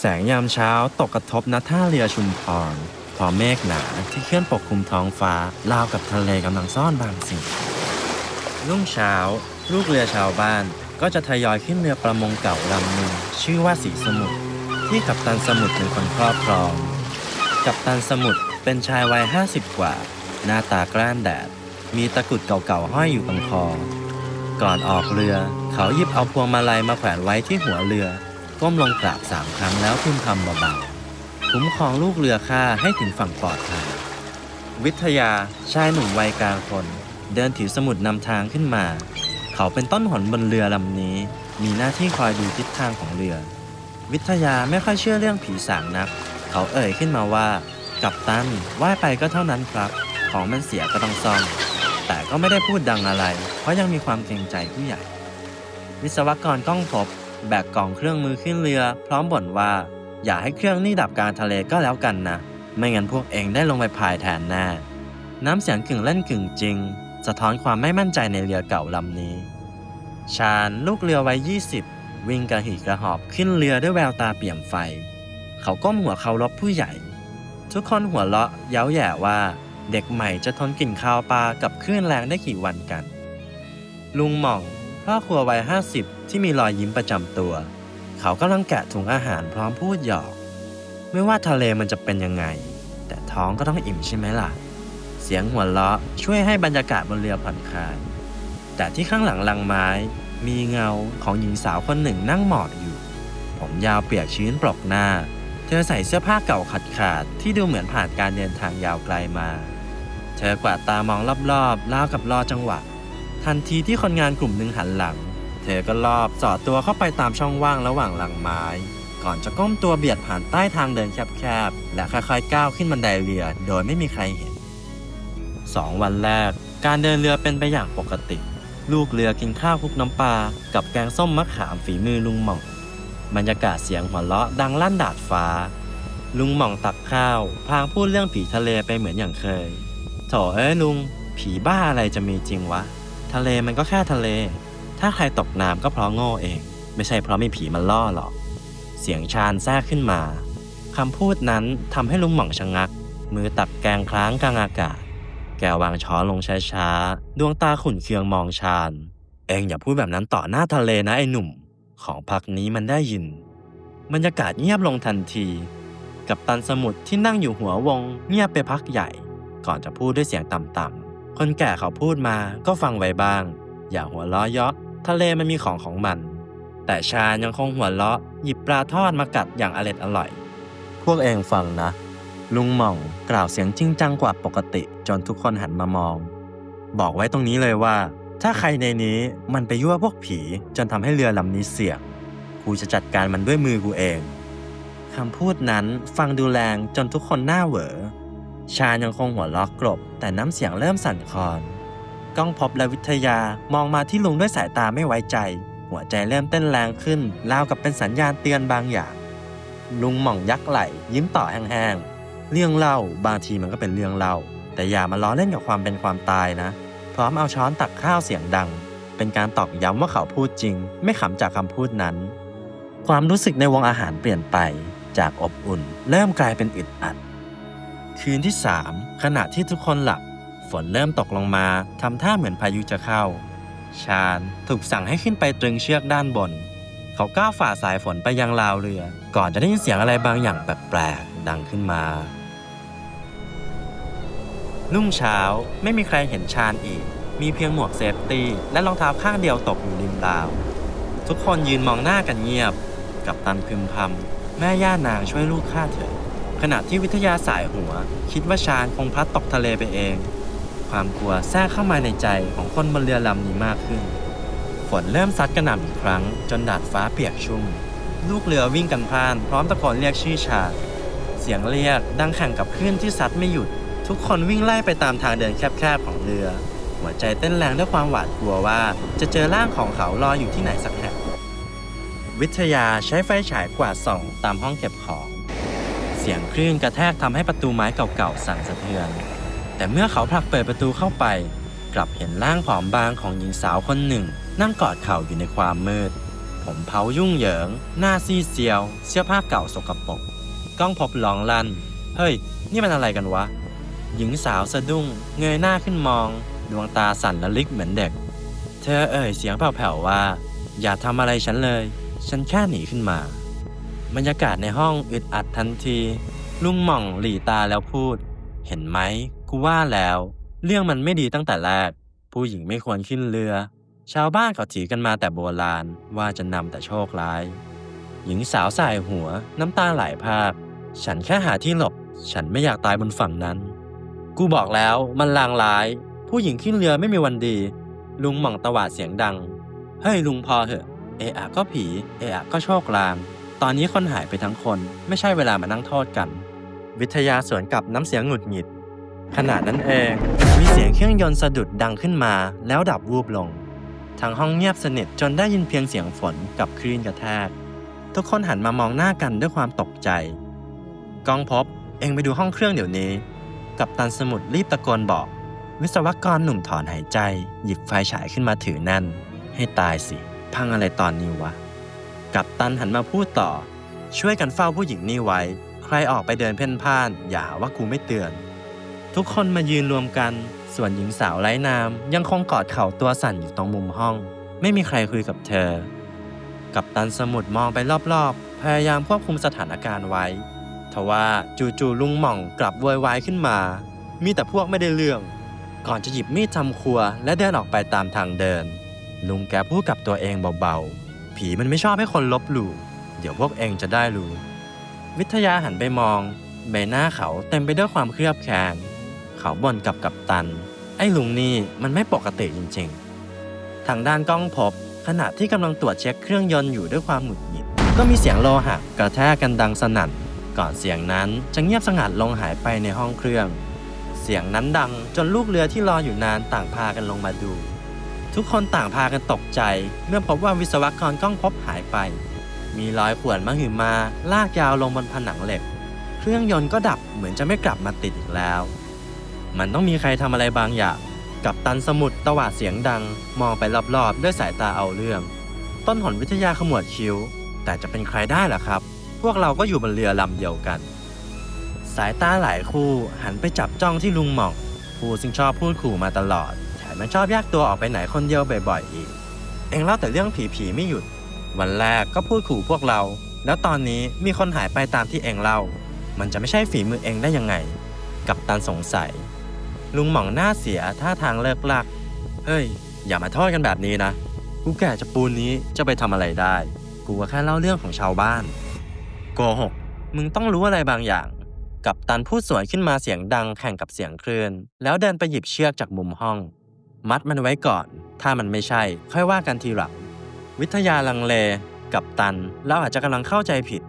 แสงยามเช้าตกกระทบณท่าเรือชุมพรพอเมฆหนาที่เคลื่อนปกคลุมท้องฟ้าราวกับทะเลกำลังซ่อนบางสิ่ง รุ่งเช้า ลูกเรือชาวบ้านก็จะทยอยขึ้นเรือประมงเก่าลำหนึ่งชื่อว่าสีสมุทรที่กัปตันสมุทรเป็นคนครอบครอง กัปตันสมุทรเป็นชายวัยห้าสิบกว่า หน้าตากล้านแดด มีตะกุดเก่าๆห้อยอยู่ตรงคอ ก่อนออกเรือ เขาหยิบเอาพวงมาลัยมาแขวนไว้ที่หัวเรือ ก้มลงกราบสามครั้งแล้วพึมพำเบาๆคุ้มครองลูกเรือข้าให้ถึงฝั่งปลอดภัย วิทยาชายหนุ่มวัยกลางคน เดินถือสมุดนำทางขึ้นมา เขาเป็นต้นหนบนเรือลำนี้ มีหน้าที่คอยดูทิศทางของเรือ วิทยาไม่ค่อยเชื่อเรื่องผีสางนัก เขาเอ่ยขึ้นมาว่า กัปตันว่ายไปก็เท่านั้นครับ ของมันเสียก็ต้องซ่อมแต่ก็ไม่ได้พูดดังอะไร เพราะยังมีความเกรงใจผู้ใหญ่ วิศวกรก้องพบ แบกกล่องเครื่องมือขึ้นเรือ พร้อมบ่นว่า อย่าให้เครื่องนี่ดับกลางทะเลก็แล้วกันนะ ไม่งั้นพวกเองได้ลงไปพายแทนแน่น้ำเสียงกึ่งเล่นกึ่งจริง สะท้อนความไม่มั่นใจในเรือเก่าลำนี้ ชาญลูกเรือวัย20 วิ่งกระหีกระหอบขึ้นเรือด้วยแววตาเปี่ยมไฟ เขาก้มหัวเคารพผู้ใหญ่ ทุกคนหัวเราะเย้าแย่ว่า เด็กใหม่จะทนกลิ่นคาวปลากับคลื่นแรงได้กี่วันกัน ลุงหม่อง พ่อครัววัยห้าสิบที่มีรอยยิ้มประจำตัว เขากำลังแกะถุงอาหารพร้อมพูดหยอก ไม่ว่าทะเลมันจะเป็นยังไง แต่ท้องก็ต้องอิ่มใช่ไหมล่ะ เสียงหัวเราะช่วยให้บรรยากาศบนเรือผ่อนคลาย แต่ที่ข้างหลังลังไม้ มีเงาของหญิงสาวคนหนึ่งนั่งหมอบอยู่ ผมยาวเปียกชื้นปลอกหน้า เธอใส่เสื้อผ้าเก่าขาดขาดที่ดูเหมือนผ่านการเดินทางยาวไกลมา เธอกวาดตามองรอบๆราวกับรอจังหวะ ทันทีที่คนงานกลุ่มหนึ่งหันหลัง เธอก็ลอบสอดตัวเข้าไปตามช่องว่างระหว่างหลังไม้ ก่อนจะก้มตัวเบียดผ่านใต้ทางเดินแคบๆ และค่อยๆก้าวขึ้นบันไดเรือโดยไม่มีใครเห็นสองวันแรก การเดินเรือเป็นไปอย่างปกติ ลูกเรือกินข้าวคลุกน้ำปลากับแกงส้มมะขามฝีมือลุงหม่อง บรรยากาศเสียงหัวเราะดังลั่นดาดฟ้า ลุงหม่องตักข้าว พลางพูดเรื่องผีทะเลไปเหมือนอย่างเคยโถเอ้ยลุง ผีบ้าอะไรจะมีจริงวะ ทะเลมันก็แค่ทะเล ถ้าใครตกน้ำก็เพราะโง่เอง ไม่ใช่เพราะมีผีมาล่อหรอก เสียงชาญแทรกขึ้นมาคำพูดนั้นทำให้ลุงหม่องชะงัก มือตักแกงคล้างกลางอากาศ แกวางช้อนลงช้าๆ ดวงตาขุ่นเคืองมองชาญเองอย่าพูดแบบนั้นต่อหน้าทะเลนะไอ้หนุ่ม ของพักนี้มันได้ยิน บรรยากาศเงียบลงทันที กับตันสมุทรที่นั่งอยู่หัววงเงียบไปพักใหญ่ ก่อนจะพูดด้วยเสียงต่ำๆ คนแก่เขาพูดมาก็ฟังไว้บ้าง อย่าหัวล้อเยาะทะเลมันมีของของมัน แต่ชาญยังคงหัวเราะหยิบปลาทอดมากัดอย่างอร็ดอร่อย พวกเองฟังนะ ลุงหม่องกล่าวเสียงจริงจังกว่าปกติจนทุกคนหันมามอง บอกไว้ตรงนี้เลยว่า ถ้าใครในนี้มันไปยั่วพวกผีจนทำให้เรือลำนี้เสี่ยงกูจะจัดการมันด้วยมือกูเองคำพูดนั้นฟังดูแรงจนทุกคนหน้าเหวอ ชาญยังคงหัวล็อกกลบ แต่น้ำเสียงเริ่มสั่นคลอนก้องพบและวิทยามองมาที่ลุงด้วยสายตาไม่ไว้ใจ หัวใจเริ่มเต้นแรงขึ้นราวกับเป็นสัญญาณเตือนบางอย่าง ลุงหม่องยักไหล ยิ้มต่อแห้งๆ เรื่องเล่าบางทีมันก็เป็นเรื่องเล่า แต่อย่ามาล้อเล่นกับความเป็นความตายนะ พร้อมเอาช้อนตักข้าวเสียงดัง เป็นการตอกย้ำว่าเขาพูดจริง ไม่ขำจากคำพูดนั้น ความรู้สึกในวงอาหารเปลี่ยนไป จากอบอุ่น เริ่มกลายเป็นอึดอัด คืนที่สามขณะที่ทุกคนหลับ ฝนเริ่มตกลงมาทำท่าเหมือนพายุจะเข้า ชาญถูกสั่งให้ขึ้นไปตรึงเชือกด้านบน เขาก้าวฝ่าสายฝนไปยังราวเรือ ก่อนจะได้ยินเสียงอะไรบางอย่างแปลกๆดังขึ้นมารุ่งเช้าไม่มีใครเห็นชาญอีก มีเพียงหมวกเซฟตี้และรองเท้าข้างเดียวตกอยู่ริมราว ทุกคนยืนมองหน้ากันเงียบ กับตันพึมพำแม่ย่านางช่วยลูกข้าเถอะ ณะที่วิทยาสายหัว คิดว่าชาญคงพลัดตกทะเลไปเอง ความกลัวแทรกเข้ามาในใจของคนบนเรือลำนี้มากขึ้น ฝนเริ่มซัดกระหน่ำอีกครั้ง จนดาดฟ้าเปียกชุ่ม ลูกเรือวิ่งกันพล่าน พร้อมตะโกนเรียกชื่อชาญเสียงเรียกดังแข่งกับคลื่นที่ซัดไม่หยุด ทุกคนวิ่งไล่ไปตามทางเดินแคบๆของเรือ หัวใจเต้นแรงด้วยความหวาดกลัวว่า จะเจอร่างของเขารออยู่ที่ไหนสักแห่งวิทยาใช้ไฟฉายกวาดส่องตามห้องเก็บของ สียงคลื่นกระแทกทำให้ประตูไม้เก่าๆสั่นสะเทือน แต่เมื่อเขาผลักเปิดประตูเข้าไป กลับเห็นร่างผอมบางของหญิงสาวคนหนึ่ง นั่งกอดเข่าอยู่ในความมืด ผมเผายุ่งเหยิง หน้าซีเซียว เสื้อผ้าเก่าสกปรกกล้องพบหลองลัน เฮ้ย นี่มันอะไรกันวะ หญิงสาวสะดุ้ง เงยหน้าขึ้นมอง ดวงตาสั่นละลิกเหมือนเด็ก เธอเอ่ยเสียงแผ่วๆว่า อย่าทำอะไรฉันเลย ฉันแค่หนีขึ้นมา บรรยากาศในห้องอึดอัดทันที ลุงหม่องหลีตาแล้วพูด เห็นไหมกูว่าแล้ว เรื่องมันไม่ดีตั้งแต่แรก ผู้หญิงไม่ควรขึ้นเรือ ชาวบ้านเขาถือกันมาแต่โบราณว่าจะนำแต่โชคร้าย หญิงสาวสายหัวน้ำตาไหลพรากฉันแค่หาที่หลบ ฉันไม่อยากตายบนฝั่งนั้น กูบอกแล้วมันลางร้าย ผู้หญิงขึ้นเรือไม่มีวันดี ลุงหม่องตวาดเสียงดัง เฮ้ยลุงพอเถอะ เอะอะก็ผี เอะอะก็โชคลาง ตอนนี้คนหายไปทั้งคนไม่ใช่เวลามานั่งโทษกัน วิทยาสวนกับน้ำเสียงหงุดหงิด ขณะนั้นเอง มีเสียงเครื่องยนต์สะดุดดังขึ้นมาแล้วดับวูบลง ทั้งห้องเงียบสนิทจนได้ยินเพียงเสียงฝนกับคลื่นกระแทก ทุกคนหันมามองหน้ากันด้วยความตกใจ กองพบเองไปดูห้องเครื่องเดี๋ยวนี้ กับตันสมุดรีบตะโกนบอก วิศวกรหนุ่มถอนหายใจ หยิบไฟฉายขึ้นมาถือแน่น ให้ตายสิ พังอะไรตอนนี้วะ กับตันหันมาพูดต่อ ช่วยกันเฝ้าผู้หญิงนี่ไว้ ใครออกไปเดินเพ่นพ่าน อย่าว่ากูไม่เตือน ทุกคนมายืนรวมกัน ส่วนหญิงสาวไร้นามยังคงกอดเข่าตัวสั่นอยู่ตรงมุมห้อง ไม่มีใครคุยกับเธอ กับตันสมุดมองไปรอบๆ พยายามควบคุมสถานการณ์ไว้ทว่าจู่ๆลุงหม่องกลับโวยวายขึ้นมา มีแต่พวกไม่ได้เรื่อง ก่อนจะหยิบมีดทำครัวและเดินออกไปตามทางเดิน ลุงแกพูดกับตัวเองเบาๆ ผีมันไม่ชอบให้คนลบหลู่ เดี๋ยวพวกเองจะได้รู้ วิทยาหันไปมอง ใบหน้าเขาเต็มไปด้วยความเครียดแค้นเขาบ่นกับกัปตัน ไอ้ลุงนี่มันไม่ปกติจริงๆ ทางด้านกล้องพบขณะที่กำลังตรวจเช็คเครื่องยนต์อยู่ด้วยความหงุดหงิด ก็มีเสียงโลหะกระแทกกันดังสนั่น ก่อนเสียงนั้นจะเงียบสงัดลงหายไปในห้องเครื่อง เสียงนั้นดังจนลูกเรือที่รออยู่นานต่างพากันลงมาดู ทุกคนต่างพากันตกใจ เมื่อพบว่าวิศวกรกล้องพบหายไป มีรอยข่วนมหึมา ลากยาวลงบนผนังเหล็ก เครื่องยนต์ก็ดับเหมือนจะไม่กลับมาติดอีกแล้ว มันต้องมีใครทำอะไรบางอย่าง กับตันสมุดตวาดเสียงดัง มองไปรอบๆ ด้วยสายตาเอาเรื่อง ต้นหนวิทยาขมวดคิ้ว แต่จะเป็นใครได้ล่ะครับ พวกเราก็อยู่บนเรือลำเดียวกัน สายตาหลายคู่หันไปจับจ้องที่ลุงหม่องผู้ซึ่งชอบพูดขู่มาตลอด มยังชอบแยกตัวออกไปไหนคนเดียวบ่อยๆอีก เองเล่าแต่เรื่องผีๆไม่หยุด วันแรกก็พูดขู่พวกเรา แล้วตอนนี้มีคนหายไปตามที่เองเล่า มันจะไม่ใช่ฝีมือเองได้ยังไง กับตันสงสัย ลุงหม่องหน้าเสียท่าทางเลิกลัก เฮ้ย อย่ามาโทษกันแบบนี้นะ กูแก่จะปูนนี้จะไปทำอะไรได้ กูก็แค่เล่าเรื่องของชาวบ้านโกหก มึงต้องรู้อะไรบางอย่างกับตันพูดสวนขึ้นมาเสียงดังแข่งกับเสียงคลื่น แล้วเดินไปหยิบเชือกจากมุมห้อง มัดมันไว้ก่อน ถ้ามันไม่ใช่ ค่อยว่ากันทีหลัง วิทยาลังเล กับตันเราอาจจะกำลังเข้าใจผิด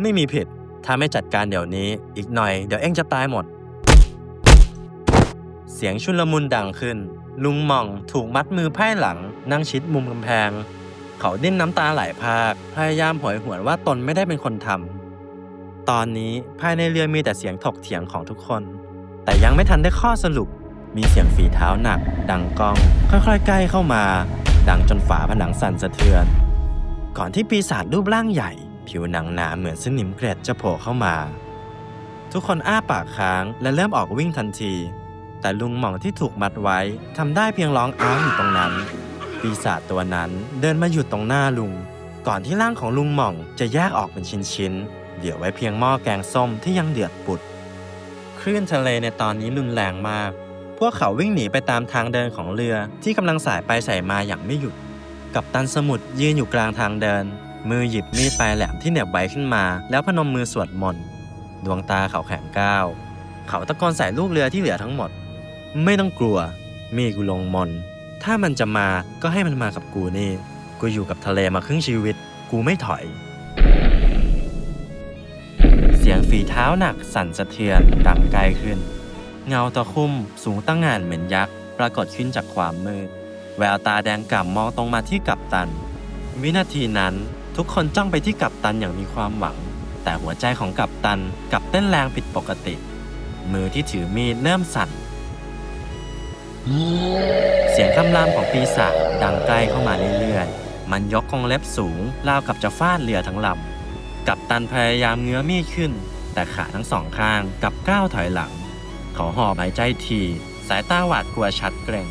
ไม่มีผิด ถ้าไม่จัดการเดี๋ยวนี้ อีกหน่อย เดี๋ยวเอ็งจะตายหมด เสียงชุนลมุนดังขึ้น ลุงหม่องถูกมัดมือไพ่หลัง นั่งชิดมุมกำแพง เขาดิ้นน้ำตาไหลพาก พยายามหวยหวนว่าตนไม่ได้เป็นคนทำตอนนี้ภายในเรือมีแต่เสียงถกเถียงของทุกคน แต่ยังไม่ทันได้ข้อสรุป มีเสียงฝีเท้าหนัก ดังก้องค่อยๆใกล้เข้ามา ดังจนฝาผนังสั่นสะเทือน ก่อนที่ปีศาจรูปร่างใหญ่ ผิวหนังหนาเหมือนสนิมเกล็ดจะโผล่เข้ามา ทุกคนอ้าปากค้างและเริ่มออกวิ่งทันที แต่ลุงหม่องที่ถูกมัดไว้ทำได้เพียงร้องอ้าวอยู่ตรงนั้น ปีศาจตัวนั้นเดินมาหยุดตรงหน้าลุง ก่อนที่ร่างของลุงหม่องจะแยกออกเป็นชิ้นๆเดี๋ยวไว้เพียงหม้อแกงส้มที่ยังเดือดปุดคลื่นทะเลในตอนนี้รุนแรงมาก วกเขาวิ่งหนีไปตามทางเดินของเรือที่กำลังสายไปสายมาอย่างไม่หยุด กับตันสมุทรยืนอยู่กลางทางเดิน มือหยิบมีดปลายแหลมที่เหน็บไว้ขึ้นมา แล้วพนมมือสวดมนต์ดวงตาเขาแข็งก้าว เขาตะโกนใส่ลูกเรือที่เหลือทั้งหมด ไม่ต้องกลัว มีกูลงมน ถ้ามันจะมาก็ให้มันมากับกูนี่ กูอยู่กับทะเลมาครึ่งชีวิต กูไม่ถอย เสียงฝีเท้าหนักสั่นสะเทือนดังไกลขึ้น เงาตะคุ่มสูงตั้งงานเหมือนยักษ์ ปรากฏขึ้นจากความมืด แววตาแดงก่ำมองตรงมาที่กัปตัน วินาทีนั้นทุกคนจ้องไปที่กัปตันอย่างมีความหวัง แต่หัวใจของกัปตันกลับเต้นแรงผิดปกติ มือที่ถือมีดเริ่มสั่น เสียงคำรามของปีศาจดังใกล้เข้ามาเรื่อยมันยกกรงเล็บสูงราวกับจะฟาดเรือทั้งลำกับตันพยายามเงื้อมีดขึ้น แต่ขาทั้งสองข้างกลับก้าวถอยหลัง เขาหอบหายใจทีสายตาหวาดกลัวชัดเกรง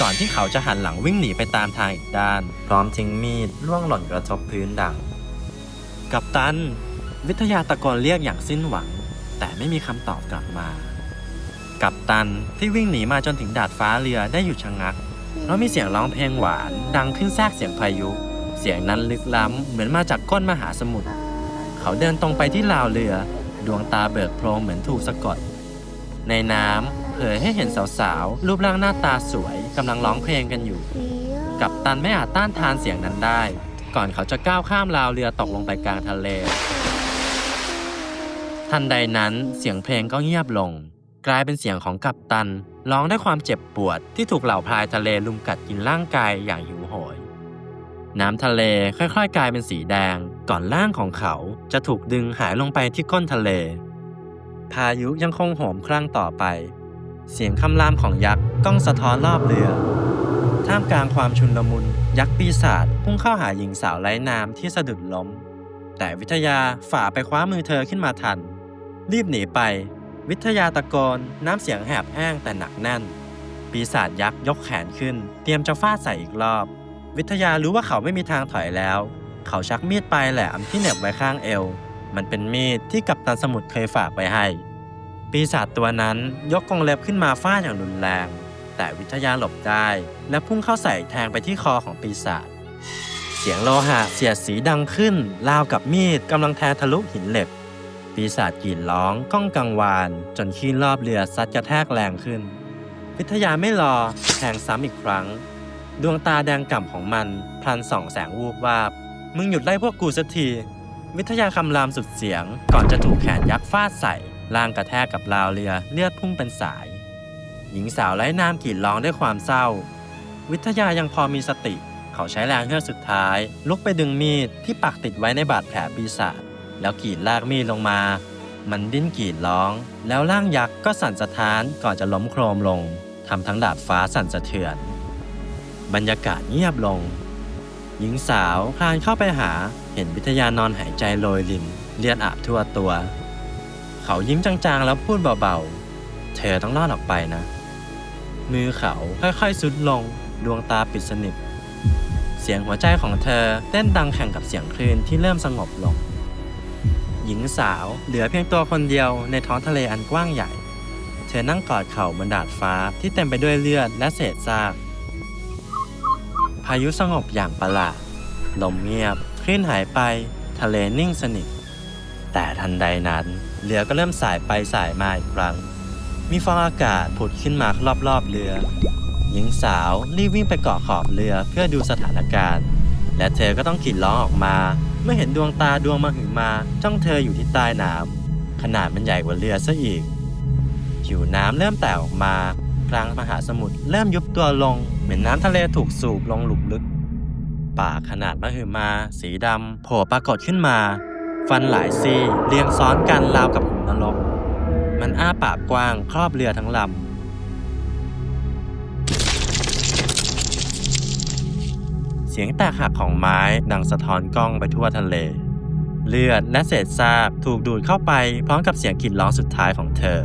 ก่อนที่เขาจะหันหลังวิ่งหนีไปตามทางอีกด้าน พร้อมทิ้งมีดล่วงหล่นกระทบพื้นดัง กับตัน วิทยาตะโกนเรียกอย่างสิ้นหวัง แต่ไม่มีคำตอบกลับมา กับตันที่วิ่งหนีมาจนถึงดาดฟ้าเรือได้หยุดชะงักเพราะมีเสียงร้องเพลงหวาน ดังขึ้นแทรกเสียงพายุ เสียงนั้นลึกล้ำเหมือนมาจากก้นมหาสมุทรเขาเดินตรงไปที่ราวเรือ ดวงตาเบิกโพรงเหมือนถูกสะกด ในน้ำเผยให้เห็นสาวๆ รูปร่างหน้าตาสวยกำลังร้องเพลงกันอยู่ กับตันไม่อาจต้านทานเสียงนั้นได้ ก่อนเขาจะก้าวข้ามราวเรือตกลงไปกลางทะเล ทันใดนั้นเสียงเพลงก็เงียบลง กลายเป็นเสียงของกัปตัน ร้องด้วยความเจ็บปวดที่ถูกเหล่าพายทะเลลุมกัดกินร่างกายอย่างหิวโหยน้ำทะเลค่อยๆ กลายเป็นสีแดง ก่อนร่างของเขาจะถูกดึงหายลงไปที่ก้นทะเล พายุยังคงโหมครั่งต่อไป เสียงคำรามของยักษ์ก้องสะท้อนรอบเรือ ท่ามกลางความชุนลมุน ยักษ์ปีศาจพุ่งเข้าหาหญิงสาวไร้นามที่สะดุดล้ม แต่วิทยาฝ่าไปคว้ามือเธอขึ้นมาทัน รีบหนีไป วิทยาตะโกนน้ำเสียงแหบแห้งแต่หนักแน่น ปีศาจยักษ์ยกแขนขึ้น เตรียมจะฟาดใส่อีกรอบ วิทยารู้ว่าเขาไม่มีทางถอยแล้ว เขาชักมีดปลายแหลมที่เหน็บไว้ข้างเอว มันเป็นมีดที่กัปตันสมุทรเคยฝากไว้ให้ ปีศาจตัวนั้นยกกรงเล็บขึ้นมาฟาดอย่างรุนแรง แต่วิทยาหลบได้ และพุ่งเข้าใส่แทงไปที่คอของปีศาจ เสียงโลหะเสียดสีดังขึ้นราวกับมีดกำลังแทงทะลุหินเหล็ก ปีศาจกรีดร้องก้องกังวาน จนคลื่นรอบเรือซัดกระแทกแรงขึ้น วิทยาไม่รอแทงซ้ำอีกครั้ง ดวงตาแดงก่ำของมันพลันส่องแสงวูบวาบมึงหยุดไล่พวกกูสักที วิทยาคำรามสุดเสียง ก่อนจะถูกแขนยักษ์ฟาดใส่ร่างกระแทกกับราวเรือเลือดพุ่งเป็นสาย หญิงสาวไร้นามกรีดร้องด้วยความเศร้า วิทยายังพอมีสติ เขาใช้แรงเฮือกสุดท้าย ลุกไปดึงมีดที่ปักติดไว้ในบาดแผลปีศาจแล้วกรีดลากมีดลงมา มันดิ้นกรีดร้อง แล้วร่างยักษ์ก็สั่นสะท้านก่อนจะล้มโครมลงทำทั้งดาดฟ้าสั่นสะเทือน บรรยากาศเงียบลง หญิงสาวคลานเข้าไปหา เห็นวิทยานอนหายใจโรยรินเลือดอาบทั่วตัว เขายิ้มจางๆแล้วพูดเบาๆ เธอต้องรอดออกไปนะ มือเขาค่อยๆสุดลงดวงตาปิดสนิท เสียงหัวใจของเธอเต้นดังแข่งกับเสียงคลื่นที่เริ่มสงบลง หญิงสาวเหลือเพียงตัวคนเดียวในท้องทะเลอันกว้างใหญ่ เธอนั่งกอดเข่าบนดาดฟ้าที่เต็มไปด้วยเลือดและเศษซาก พายุสงบอย่างประหลาด ลมเงียบ คลื่นหายไปทะเลนิ่งสนิท แต่ทันใดนั้นเรือก็เริ่มสายไปสายมาอีกครั้ง มีฟองอากาศผุดขึ้นมารอบๆเรือ หญิงสาวรีบวิ่งไปเกาะขอบเรือเพื่อดูสถานการณ์ และเธอก็ต้องกรีดร้องออกมา เมื่อเห็นดวงตาดวงมหึมาจ้องเธออยู่ที่ใต้น้ำขนาดมันใหญ่กว่าเรือซะอีกผิวน้ำเริ่มแตกออกมากลางมหาสมุทรเริ่มยุบตัวลง เหมือนน้ำทะเลถูกสูบลงหลุมลึก ป่าขนาดมหึมา สีดำโผล่ปรากฏขึ้นมา ฟันหลายซี่เรียงซ้อนกันราวกับขุมนรก มันอ้าปากกว้างครอบเรือทั้งลำ เสียงแตกหักของไม้ดังสะท้อนกล้องไปทั่วทะเล เลือดและเศษซากถูกดูดเข้าไปพร้อมกับเสียงกรีดร้องสุดท้ายของเธอ